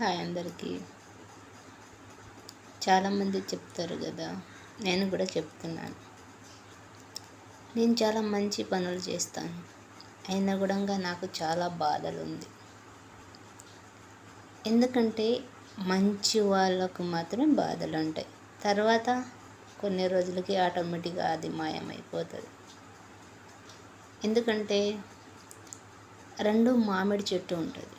Hi అందరికీ. చాలామంది చెప్తారు కదా నేను కూడా చెప్తున్నాను. నేను చాలా మంచి పనులు చేస్తాను. అయినా కూడా నాకు చాలా బాధలు ఉంది ఎందుకంటే మంచి వాళ్ళకు మాత్రమే బాధలు ఉంటాయి తర్వాత కొన్ని రోజులకి ఆటోమేటిక్గా అది మాయమైపోతుంది. ఎందుకంటే రెండు మామిడి చెట్టు ఉంటుంది.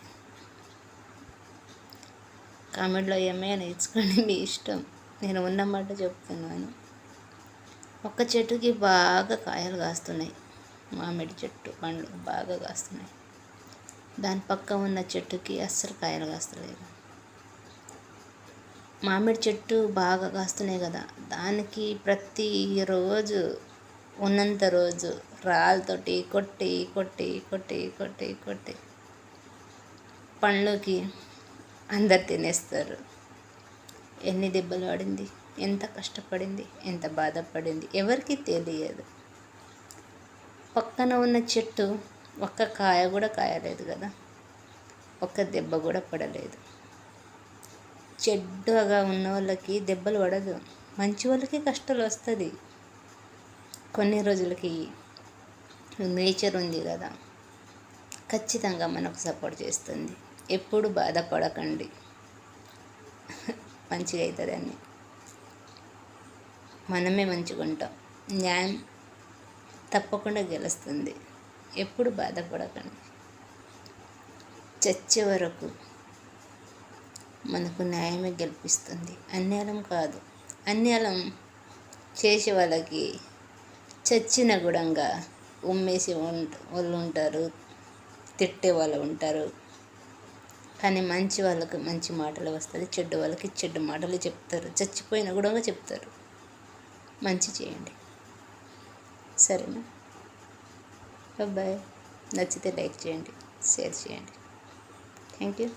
కామెంట్లో ఏమైనా నేర్చుకోండి మీ ఇష్టం. నేను ఉన్నమాట చెప్తున్నాను. ఒక్క చెట్టుకి బాగా కాయలు కాస్తున్నాయి. మామిడి చెట్టు పండ్లు బాగా కాస్తున్నాయి. దాని పక్క ఉన్న చెట్టుకి అస్సలు కాయలు కాస్తలేదు మామిడి చెట్టు బాగా కాస్తున్నాయి కదా దానికి ప్రతిరోజు ఉన్నంత రోజు రాళ్ళతోటి కొట్టి కొట్టి కొట్టి కొట్టి కొట్టి పండ్లకి అందరు తినేస్తారు. ఎన్ని దెబ్బలు పడింది ఎంత కష్టపడింది? ఎంత బాధపడింది? ఎవరికి తెలియదు. పక్కన ఉన్న చెట్టు ఒక్క కాయ కూడా కాయలేదు కదా? ఒక్క దెబ్బ కూడా పడలేదు. చెడ్డగా ఉన్న వాళ్ళకి దెబ్బలు పడదు. మంచి వాళ్ళకి కష్టాలు వస్తుంది. కొన్ని రోజులకి నేచర్ ఉంది కదా? ఖచ్చితంగా మనకు సపోర్ట్ చేస్తుంది. ఎప్పుడు బాధపడకండి. మంచిగా అవుతుంది అన్ని మనమే మంచిగా ఉంటాం న్యాయం తప్పకుండా గెలుస్తుంది. ఎప్పుడు బాధపడకండి. చచ్చే వరకు మనకు న్యాయమే గెలిపిస్తుంది. అన్యాయం కాదు. అన్యాయం చేసే వాళ్ళకి చచ్చిన గుడంగా ఉమ్మేసి వాళ్ళు ఉంటారు తిట్టే వాళ్ళు ఉంటారు. కానీ మంచి వాళ్ళకి మంచి మాటలు వస్తుంది చెడ్డు వాళ్ళకి చెడ్డు మాటలు చెప్తారు. చచ్చిపోయినా కూడా చెప్తారు. మంచి చేయండి. సరేనా? బాయ్ నచ్చితే లైక్ చేయండి షేర్ చేయండి. Thank you